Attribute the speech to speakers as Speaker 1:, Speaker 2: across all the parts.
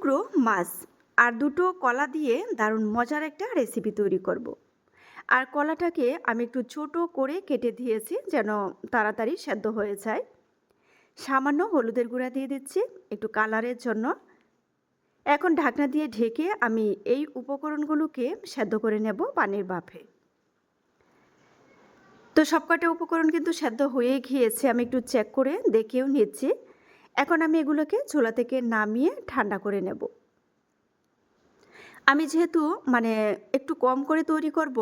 Speaker 1: টুকরো মাছ আর দুটো কলা দিয়ে দারুণ মজার একটা রেসিপি তৈরি করব। আর কলাটাকে আমি একটু ছোট করে কেটে দিয়েছি যেন তাড়াতাড়ি সেদ্ধ হয়ে যায়। সামান্য হলুদের গুঁড়া দিয়ে দিচ্ছি একটু কালারের জন্য। এখন ঢাকনা দিয়ে ঢেকে আমি এই উপকরণগুলোকে সেদ্ধ করে নেব পানির বাফে। তো সবকটা উপকরণ কিন্তু সেদ্ধ হয়ে গিয়েছে, আমি একটু চেক করে দেখেও নিচ্ছি। এখন আমি এগুলোকে চুলা থেকে নামিয়ে ঠান্ডা করে নেব। আমি যেহেতু মানে একটু কম করে তৈরি করব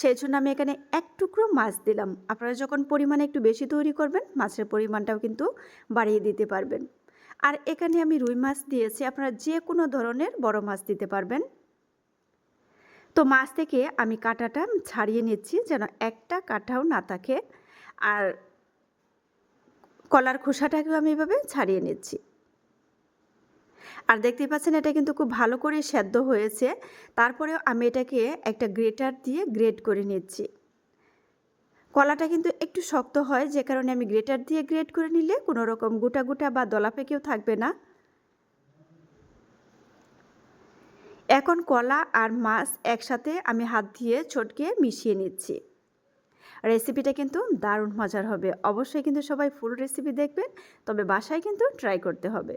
Speaker 1: সেই জন্য আমি এখানে এক টুকরো মাছ দিলাম। আপনারা যখন পরিমাণে একটু বেশি তৈরি করবেন, মাছের পরিমাণটাও কিন্তু বাড়িয়ে দিতে পারবেন। আর এখানে আমি রুই মাছ দিয়েছি, আপনারা যে কোনো ধরনের বড় মাছ দিতে পারবেন। তো মাছ থেকে আমি কাঁটাটা ছাড়িয়ে নিচ্ছি, যেন একটা কাঁটাও না থাকে। আর কলার খোসাটাকেও আমি এভাবে ছাড়িয়ে নিচ্ছি। আর দেখতে পাচ্ছেন, এটা কিন্তু খুব ভালো করে সেদ্ধ হয়েছে। তারপরেও আমি এটাকে একটা গ্রেটার দিয়ে গ্রেট করে নিচ্ছি। কলাটা কিন্তু একটু শক্ত হয়, যে কারণে আমি গ্রেটার দিয়ে গ্রেট করে নিলে কোনো রকম গোটা গোটা বা দলা পেকেও থাকবে না। এখন কলা আর মাছ একসাথে আমি হাত দিয়ে ছটকে মিশিয়ে নিচ্ছি। রেসিপিটা কিন্তু দারুণ মজার হবে। অবশ্যই কিন্তু সবাই ফুল রেসিপি দেখবেন, তবে বাসায় কিন্তু ট্রাই করতে হবে।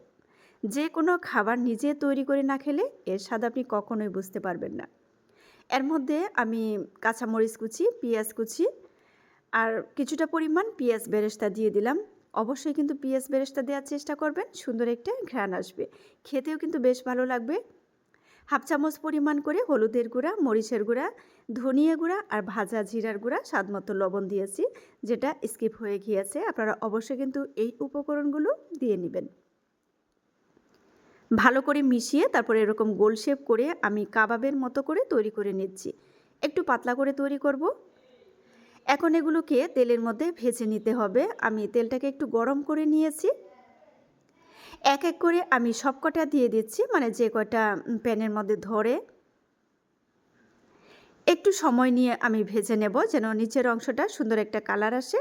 Speaker 1: যে কোনো খাবার নিজে তৈরি করে না খেলে এর স্বাদ আপনি কখনোই বুঝতে পারবেন না। এর মধ্যে আমি কাঁচামরিচ কুচি, পেঁয়াজ কুচি আর কিছুটা পরিমাণ পেঁয়াজ বেরেস্তা দিয়ে দিলাম। অবশ্যই কিন্তু পেঁয়াজ বেরেস্তা দেওয়ার চেষ্টা করবেন, সুন্দর একটা ঘ্রাণ আসবে। খেতেও কিন্তু বেশ ভালো লাগবে। হাফ চামচ পরিমাণ করে হলুদের গুঁড়া, মরিচের গুঁড়া, ধনিয়া গুঁড়া আর ভাজা জিরার গুঁড়া স্বাদমতো লবণ দিয়েছি, যেটা স্কিপ হয়ে গিয়েছে। আপনারা অবশ্যই কিন্তু এই উপকরণগুলো দিয়ে নেবেন। ভালো করে মিশিয়ে তারপরে এরকম গোল শেপ করে আমি কাবাবের মতো করে তৈরি করে নিচ্ছি। একটু পাতলা করে তৈরি করব। এখন এগুলোকে তেলের মধ্যে ভেজে নিতে হবে। আমি তেলটাকে একটু গরম করে নিয়েছি। এক এক করে আমি সব কটা দিয়ে দিচ্ছি মানে যে কটা প্যানের মধ্যে ধরে একটু সময় নিয়ে আমি ভেজে নেব যেন নিচের অংশটা সুন্দর একটা কালার আসে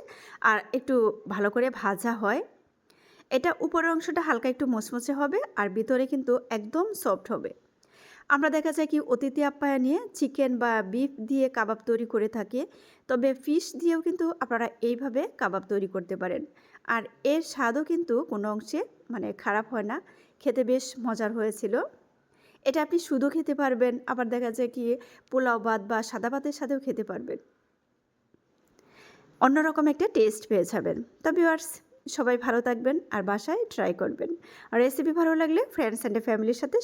Speaker 1: আর একটু ভালো করে ভাজা হয়। এটা উপরের অংশটা হালকা একটু মচমচে হবে আর ভিতরে কিন্তু একদম সফট হবে। আমরা দেখা যায় কি অতিথি আপ্যায়নে চিকেন বা বিফ দিয়ে কাবাব তৈরি করে থাকি, তবে ফিশ দিয়েও কিন্তু আপনারা এইভাবে কাবাব তৈরি করতে পারেন। আর এর স্বাদও কিন্তু কোনো অংশে মানে খারাপ হয় না, খেতে বেশ মজার হয়েছিল। এটা আপনি শুধু খেতে পারবেন, আবার দেখা যায় কি পোলাও ভাত বা সাদা ভাতের সাথেও খেতে পারবেন। অন্যরকম একটা টেস্ট পেয়ে যাবেন। তবে ভিউয়ার্স সবাই ভালো থাকবেন আর বাসায় ট্রাই করবেন। আর রেসিপি ভালো লাগলে ফ্রেন্ডস অ্যান্ড ফ্যামিলির সাথে